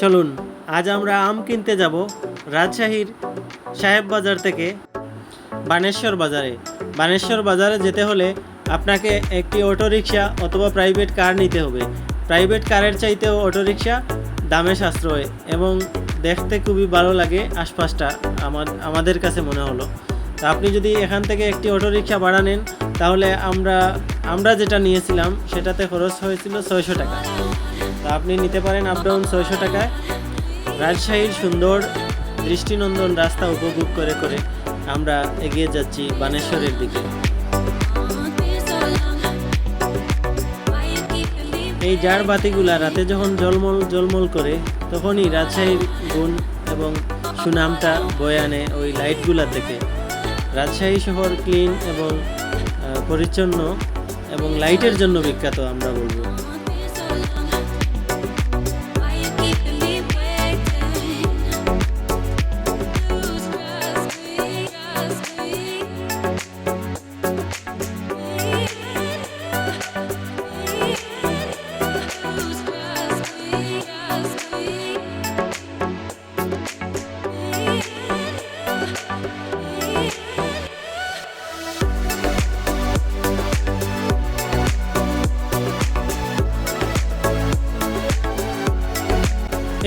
চলুন, আজ আমরা আম কিনতে যাব রাজশাহীর সাহেব বাজার থেকে বানেশ্বর বাজারে। বানেশ্বর বাজারে যেতে হলে আপনাকে একটি অটোরিকশা অথবা প্রাইভেট কার নিতে হবে। প্রাইভেট কারের চাইতেও অটোরিকশা দামে সাশ্রয় এবং দেখতে খুবই ভালো লাগে আশপাশটা আমার, আমাদের কাছে মনে হলো। তা আপনি যদি এখান থেকে একটি অটোরিকশা ভাড়া নেন, তাহলে আমরা আমরা যেটা নিয়েছিলাম সেটাতে খরচ হয়েছিল ছয়শো টাকা। তা আপনি নিতে পারেন আপ ডাউন ছয়শো টাকায়। রাজশাহীর সুন্দর দৃষ্টিনন্দন রাস্তা উপভোগ করে করে আমরা এগিয়ে যাচ্ছি বানেশ্বরের দিকে। এই জার বাতিগুলা রাতে যখন জলমল জলমল করে, তখনই রাজশাহীর গুণ এবং সুনামটা বয়ে আনে ওই লাইটগুলা থেকে রাজশাহী শহর ক্লিন এবং পরিচ্ছন্ন এবং লাইটের জন্য বিখ্যাত আমরা বলব।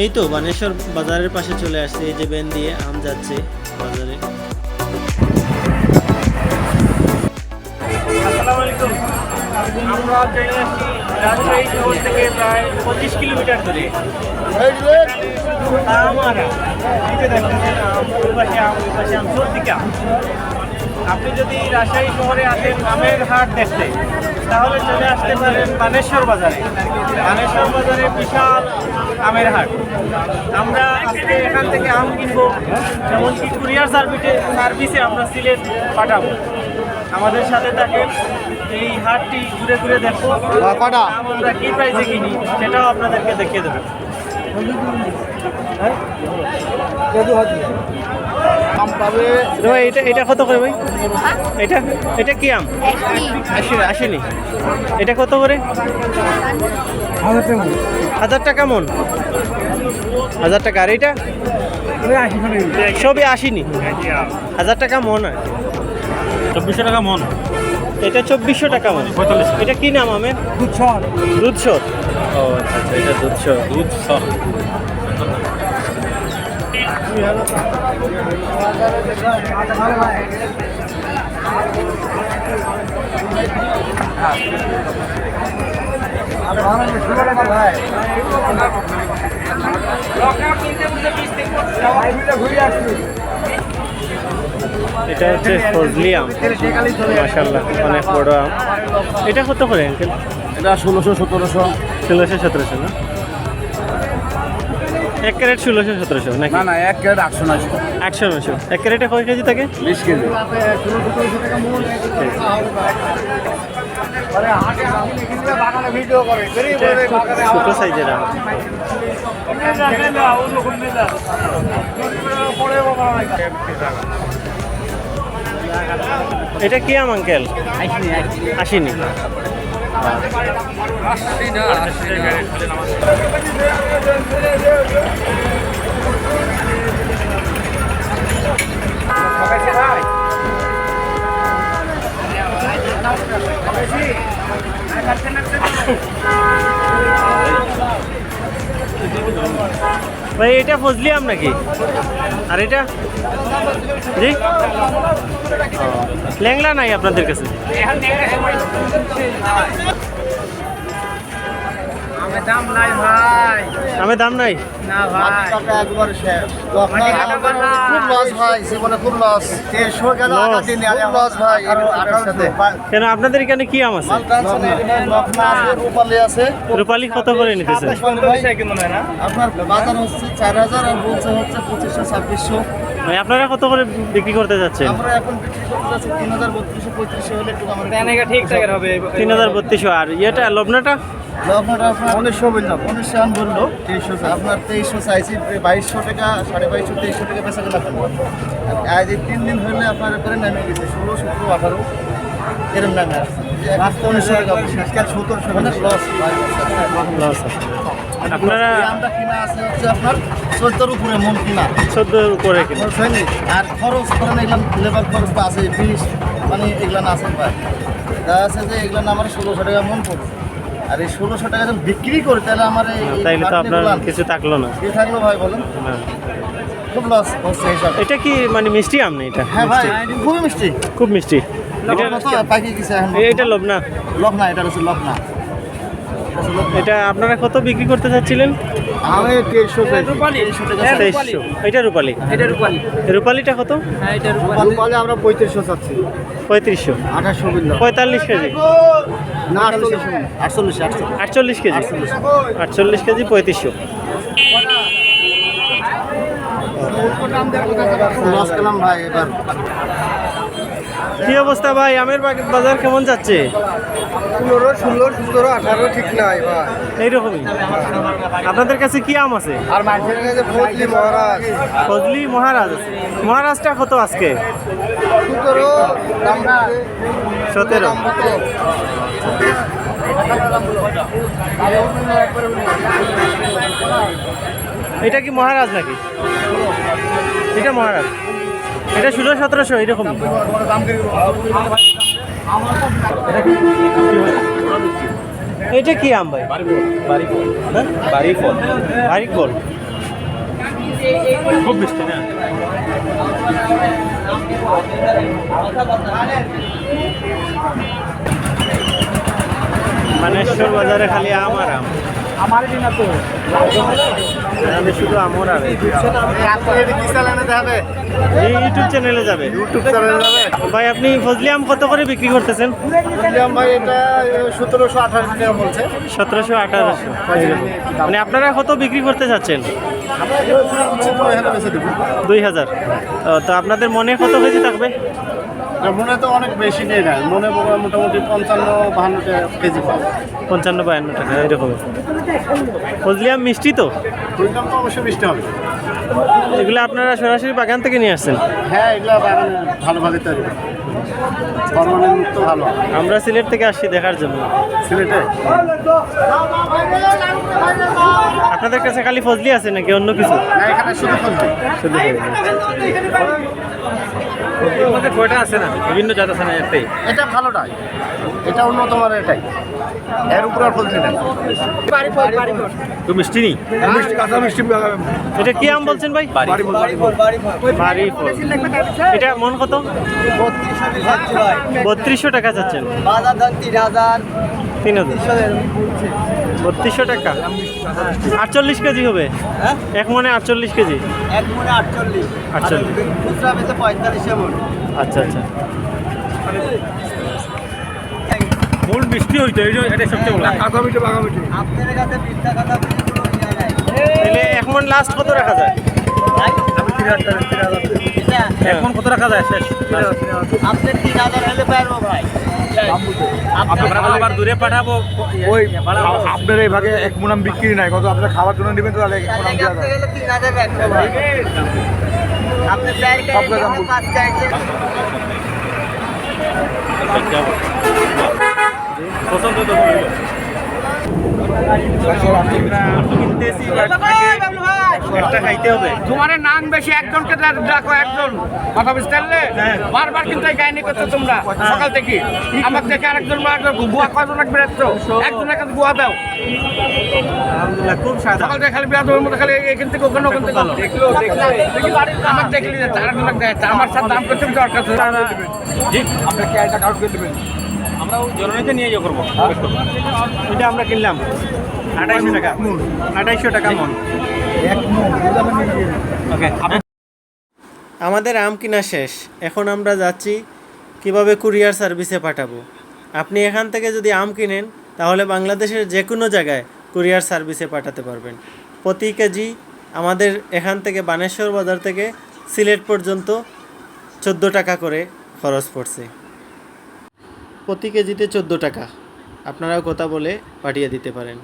এই তো বানেশ্বর বাজারের পাশে চলে আসছে এই যে বেন দিয়ে আম যাচ্ছে বাজারে। আমরা চলে আসছি রাজশাহী শহর থেকে প্রায় পঁচিশ কিলোমিটার দূরে। আমারা আম, পাশে আম পাশে আম সর্দিকা আপনি যদি রাজশাহী শহরে আসেন আমের হাট দেখতে তাহলে চলে আসতে পারেন বানেশ্বর বাজারে। বানেশ্বর বাজারে বিশাল আমের হাট। আমরা আজকে এখান থেকে আম কিনবো এমনকি কুরিয়ার সার্ভিসে সার্ভিসে আমরা সিলেট পাঠাবো। আমাদের সাথে থাকেন এই হাটটি ঘুরে ঘুরে দেখব। আম আমরা কি প্রাইসে কিনি সেটাও আপনাদেরকে দেখিয়ে দেবো। আম পাবে ভাই এটা এটা কত করে ভাই? এটা এটা কি আম? আসেনি। আসেনি। এটা কত করে? হাজার টাকা। মন। হাজার টাকা। আর এটা? সবই আসেনি। হাজার টাকা মন আর চব্বিশশো টাকা মন। এটা চব্বিশশো টাকা মন। পঁয়তাল্লিশ। এটা কি নাম আমের? দুধসর। ও আচ্ছা আচ্ছা এটা দুধসর। দুধ সহ এটা হচ্ছে ফজলি আম মাসাল্লাহ অনেক বড় আম। এটা কত করে এটা ষোলোশো সতেরোশো। ষোলোশো সতেরোশো না? এক ক্যারেট ষোলোশো সতেরোশো নাকি? না না এক ক্যারেট আটশো নয়শো। একশো নশো এক ক্যারেটে কয় কেজি থাকে? বিশ কেজি। ছোটো সাইজের এটা কি আম আঙ্কেল? আসেনি আসছি না আসছি না Thank you. ভাই এটা ফজলি আম নাকি আর এটা জি ও, ল্যাংলা নাই আপনাদের কাছে দাম নাই ভাই। আমের দাম নাই? কেন আপনাদের এখানে কি আম আছে? রূপালি আছে। রূপালি কত করে নিতেছে? আপনার বাজার হচ্ছে চার হাজার আর বলছে হচ্ছে পঁচিশশো ছাব্বিশশো। ভাই আপনারা কত করে বিক্রি করতে যাচ্ছেন? আমরা এখন বিক্রি করতে যাচ্ছি তিন হাজার বত্রিশশো পঁয়ত্রিশশো হলে একটু আমরা ঠিক থাকে হবে। তিন হাজার বত্রিশশো আর ইয়েটা লবনাটা আপনার আপনার উনিশশো বললাম উনিশশো আন বলল তেইশশো আপনার তেইশশো চাইছি বাইশশো টাকা সাড়ে বাইশশো তেইশশো টাকা বেচা কেনা করব আজ এই তিন দিন হলে আপনার করে নেমে গেছে ষোলো সতেরো আঠারো এরম নামে আসছে উনিশশো টাকা লস লস আছে। আপনারা আমটা কিনা আছে হচ্ছে আপনার চোদ্দোর উপরে মন কিনা। চোদ্দোর উপরে কিনা। বুঝছেন আর খরচ করেন এগুলো লেবার খরচ তো আছে মানে এগুলো আছে ভাই। দেখা যাচ্ছে যে এগুলো আমার ষোলোশো টাকা মন পড়ছে আর এই ষোলোশো টাকা যখন বিক্রি করে তাহলে আমার এই এই তাইলে তো আপনার বাটনিগুলান কিছু থাকল না। কি থাকল ভাই বলেন। খুব লস হচ্ছে এটা কি মানে মিষ্টি আম না এটা? হ্যাঁ ভাই মিষ্টি। খুবই মিষ্টি। খুব মিষ্টি। এটা লবণ পাকি গেছে এখন এটা লোভ না লক না এটা হচ্ছে লক না এটা আপনারা কত বিক্রি করতে চাচ্ছিলেন? আমি তেইশশো তেইশশো টাকা এটা রূপালি। এটা রূপালি? রূপালিটা কত? হ্যাঁ রূপালি। আমরা পঁয়ত্রিশশো চাচ্ছি। পঁয়ত্রিশশো। আঠাশশো পঁয়তাল্লিশ কেজি। না আটচল্লিশ আটচল্লিশ আটচল্লিশ। আটচল্লিশ কেজি। আটচল্লিশ। কেজি পঁয়ত্রিশশো। ভাই এবার। কি অবস্থা ভাই? আমের বাজার কেমন যাচ্ছে? পনেরো ষোলো সতেরো আঠারো ঠিক নাই ভাই। এইরকমই। আপনাদের কাছে কি আম আছে? আর মানুষের কাছে ফজলি মহারাজ। ফজলি মহারাজ আছে। মহারাজটা কত আজকে? সতেরো সতেরো। এটা কি মহারাজ নাকি? এটা মহারাজ। এটা ষোলো সতেরোশো এরকম এটা কি আম ভাই? হ্যাঁ? বারিক বল খুব মিষ্টি না? মানেশ্বর বাজারে খালি আম আর আম। আমার দিনা তো এখানে শুধু আমর আর এই ইউটিউব চ্যানেলে যাবে? ইউটিউব চ্যানেল যাবে। ভাই আপনি ফজলি আম কত করে বিক্রি করতেছেন? বললাম ভাই এটা সতেরোশো আঠারোশো টাকা বলছে। সতেরোশো আঠারোশো। মানে আপনারা কত বিক্রি করতে চাচ্ছেন? দুই হাজার। তো আপনাদের মনে কত কেজি থাকবে? মনে তো অনেক বেশি নেই না। মনে মোটামুটি পঞ্চান্ন বাহান্ন টাকা কেজি পাবে পঞ্চান্ন বায়ান্ন টাকা এরকম। ফজলি আম মিষ্টি তো? বুঝলাম তো অবশ্যই মিষ্টি হবে। এগুলো আপনারা সরাসরি বাগান থেকে নিয়ে আসছেন? হ্যাঁ এগুলো বাগানে ভালোভাবে তৈরি মুক্ত ভালো আমরা সিলেট থেকে আসছি দেখার জন্য। সিলেটে? আপনাদের কাছে খালি ফজলি আছে নাকি অন্য কিছু? না এখানে শুধু ফলবে শুধু কয়টা আছে না? বিভিন্ন জাত আছে না একটাই? এটা ভালোটাই এটা উন্নত মানের এটাই। এর উপর আর ফলছে না। তো মিষ্টি নেই মিষ্টি কাঁচা মিষ্টি এটা কি আম বলছেন ভাই? বাড়ি ফল এটা মন কত? বত্রিশশো টাকা চাচ্ছেন বাজার দাম তিন হাজার। তিন হাজার বত্রিশশো টাকা। আটচল্লিশ কেজি হবে। এক মনে আটচল্লিশ কেজি। এক মনে আটচল্লিশ। আটচল্লিশ। পঁয়তাল্লিশ আচ্ছা আচ্ছা। মূল বৃষ্টি হইতো এই এটা সবচেয়ে বড়। কাঁচা মিষ্টি বাঘা মিষ্টি আপনার কাছে মিথ্যা কথা তাহলে এক মন লাস্ট কত রাখা যায়? আমি তিন হাজার এখন কত রাখা যায়? শেষ। আপনি তিন হাজার হলে পারব ভাই। আমরা আবার দূরে পাঠাবো? ওই আপনার এই ভাগে এক মুনাম বিক্রি নাই কত আপনার খাওয়ার জন্য নেবেন তো তাহলে এক মুনাম পছন্দ তো একটা খাইতে হবে। তোমার নাম বেশি একজনকে ডাকো একজন। কথা বুঝতে পারলে? বারবার কিন্তু এই কাহিনী করছ তোমরা সকাল থেকে। আমাকে দেখে আরেকজন গুয়া কয়জন রাখবে একটু একজন গুয়া দাও। খুব সকাল থেকে খালি বিয়াদের মধ্যে খালি এখান থেকে ওখানে ওখান থেকে আমার দেখলি যাচ্ছে আরেকজন দেখাচ্ছে আমার সাথে দাম করছে দরকার জি। আপনার একটা কাউন্ট করে দেবেন আমরা জননীতে নিয়ে করব। এটা আমরা কিনলাম। আঠাইশো টাকা। আঠাইশো টাকা মন। এক আমাদের আম কিনা শেষ। এখন আমরা যাচ্ছি, কীভাবে কুরিয়ার সার্ভিসে পাঠাবো? আপনি এখান থেকে যদি আম কিনেন, তাহলে বাংলাদেশের যে কোনো জায়গায় কুরিয়ার সার্ভিসে পাঠাতে পারবেন। প্রতি কেজি আমাদের এখান থেকে বানেশ্বর বাজার থেকে সিলেট পর্যন্ত চোদ্দ টাকা করে খরচ পড়ছে। প্রতি কেজিতে চোদ্দ টাকা। আপনারাও কথা বলে পাঠিয়ে দিতে পারেন।